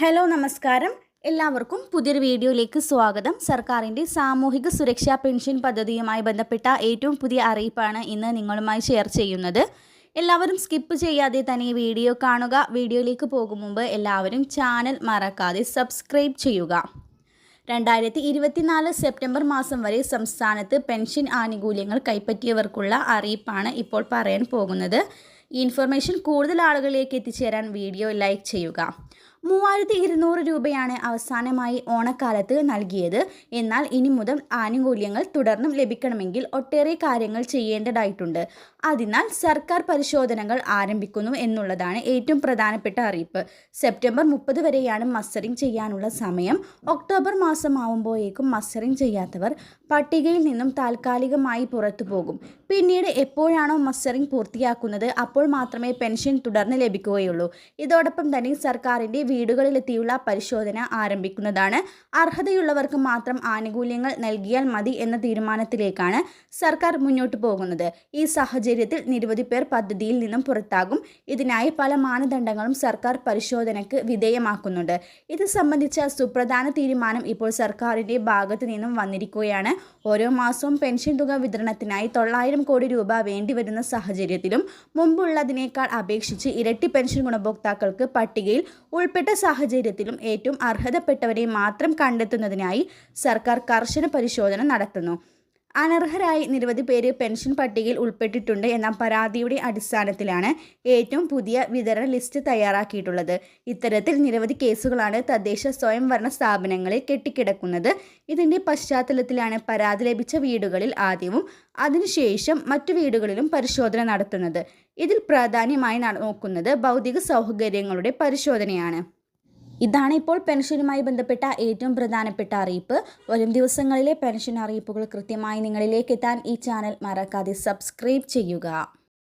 Hello നമസ്കാരം. എല്ലാവർക്കും പുതിയൊരു വീഡിയോയിലേക്ക് സ്വാഗതം. സർക്കാരിന്റെ സാമൂഹിക സുരക്ഷാ പെൻഷൻ പദ്ധതിയുമായി ബന്ധപ്പെട്ട ഏറ്റവും പുതിയ അറിയിപ്പാണ് ഇന്ന് നിങ്ങളുമായി ഷെയർ ചെയ്യുന്നത്. എല്ലാവരും സ്കിപ്പ് ചെയ്യാതെ തന്നെ വീഡിയോ കാണുക. വീഡിയോയിലേക്ക് പോകും മുമ്പ് എല്ലാവരും ചാനൽ മറക്കാതെ സബ്സ്ക്രൈബ് ചെയ്യുക. രണ്ടായിരത്തി ഇരുപത്തിനാല് സെപ്റ്റംബർ മാസം വരെ സംസ്ഥാനത്ത് പെൻഷൻ ആനുകൂല്യങ്ങൾ കൈപ്പറ്റിയവർക്കുള്ള അറിയിപ്പാണ് ഇപ്പോൾ പറയാൻ പോകുന്നത്. ഈ ഇൻഫർമേഷൻ കൂടുതൽ ആളുകളിലേക്ക് എത്തിച്ചേരാൻ വീഡിയോ ലൈക്ക് ചെയ്യുക. മൂവായിരത്തി ഇരുന്നൂറ് രൂപയാണ് അവസാനമായി ഓണക്കാലത്ത് നൽകിയത്. എന്നാൽ ഇനി മുതൽ ആനുകൂല്യങ്ങൾ തുടർന്നും ലഭിക്കണമെങ്കിൽ ഒട്ടേറെ കാര്യങ്ങൾ ചെയ്യേണ്ടതായിട്ടുണ്ട്. അതിനാൽ സർക്കാർ പരിശോധനകൾ ആരംഭിക്കുന്നു എന്നുള്ളതാണ് ഏറ്റവും പ്രധാനപ്പെട്ട അറിയിപ്പ്. സെപ്റ്റംബർ മുപ്പത് വരെയാണ് മസ്റ്ററിംഗ് ചെയ്യാനുള്ള സമയം. ഒക്ടോബർ മാസമാവുമ്പോഴേക്കും മസ്റ്ററിംഗ് ചെയ്യാത്തവർ പട്ടികയിൽ നിന്നും താൽക്കാലികമായി പുറത്തു പോകും. പിന്നീട് എപ്പോഴാണോ മസ്റ്ററിംഗ് പൂർത്തിയാക്കുന്നത് അപ്പോൾ മാത്രമേ പെൻഷൻ തുടർന്ന് ലഭിക്കുകയുള്ളൂ. ഇതോടൊപ്പം തന്നെ സർക്കാരിന്റെ വീടുകളിലെത്തിയുള്ള പരിശോധന ആരംഭിക്കുന്നതാണ്. അർഹതയുള്ളവർക്ക് മാത്രം ആനുകൂല്യങ്ങൾ നൽകിയാൽ മതി എന്ന തീരുമാനത്തിലേക്കാണ് സർക്കാർ മുന്നോട്ട് പോകുന്നത്. ഈ സാഹചര്യത്തിൽ നിരവധി പേർ പദ്ധതിയിൽ നിന്നും പുറത്താകും. ഇതിനായി പല മാനദണ്ഡങ്ങളും സർക്കാർ പരിശോധനയ്ക്ക് വിധേയമാക്കുന്നുണ്ട്. ഇത് സംബന്ധിച്ച സുപ്രധാന തീരുമാനം ഇപ്പോൾ സർക്കാരിന്റെ ഭാഗത്തു നിന്നും വന്നിരിക്കുകയാണ്. ഓരോ മാസവും പെൻഷൻ തുക വിതരണത്തിനായി തൊള്ളായിരം കോടി രൂപ വേണ്ടിവരുന്ന സാഹചര്യത്തിലും മുമ്പുള്ളതിനേക്കാൾ അപേക്ഷിച്ച് ഇരട്ടി പെൻഷൻ ഗുണഭോക്താക്കൾക്ക് പട്ടികയിൽ ഉൾപ്പെട്ട സാഹചര്യത്തിലും ഏറ്റവും അർഹതപ്പെട്ടവരെ മാത്രം കണ്ടെത്തുന്നതിനായി സർക്കാർ കർശന പരിശോധന നടത്തുന്നു. അനർഹരായി നിരവധി പേര് പെൻഷൻ പട്ടികയിൽ ഉൾപ്പെട്ടിട്ടുണ്ട് എന്ന പരാതിയുടെ അടിസ്ഥാനത്തിലാണ് ഏറ്റവും പുതിയ വിതരണ ലിസ്റ്റ് തയ്യാറാക്കിയിട്ടുള്ളത്. ഇത്തരത്തിൽ നിരവധി കേസുകളാണ് തദ്ദേശ സ്വയംഭരണ സ്ഥാപനങ്ങളിൽ കെട്ടിക്കിടക്കുന്നത്. ഇതിന്റെ പശ്ചാത്തലത്തിലാണ് പരാതി ലഭിച്ച വീടുകളിൽ ആദ്യവും അതിനുശേഷം മറ്റു വീടുകളിലും പരിശോധന നടത്തുന്നത്. ഇതിൽ പ്രാധാന്യമായി നോക്കുന്നത് ഭൗതിക സൗകര്യങ്ങളുടെ പരിശോധനയാണ്. ഇതാണ് ഇപ്പോൾ പെൻഷനുമായി ബന്ധപ്പെട്ട ഏറ്റവും പ്രധാനപ്പെട്ട അറിയിപ്പ്. വരും ദിവസങ്ങളിലെ പെൻഷൻ അറിയിപ്പുകൾ കൃത്യമായി നിങ്ങളിലേക്ക് എത്താൻ ഈ ചാനൽ മറക്കാതെ സബ്സ്ക്രൈബ് ചെയ്യുക.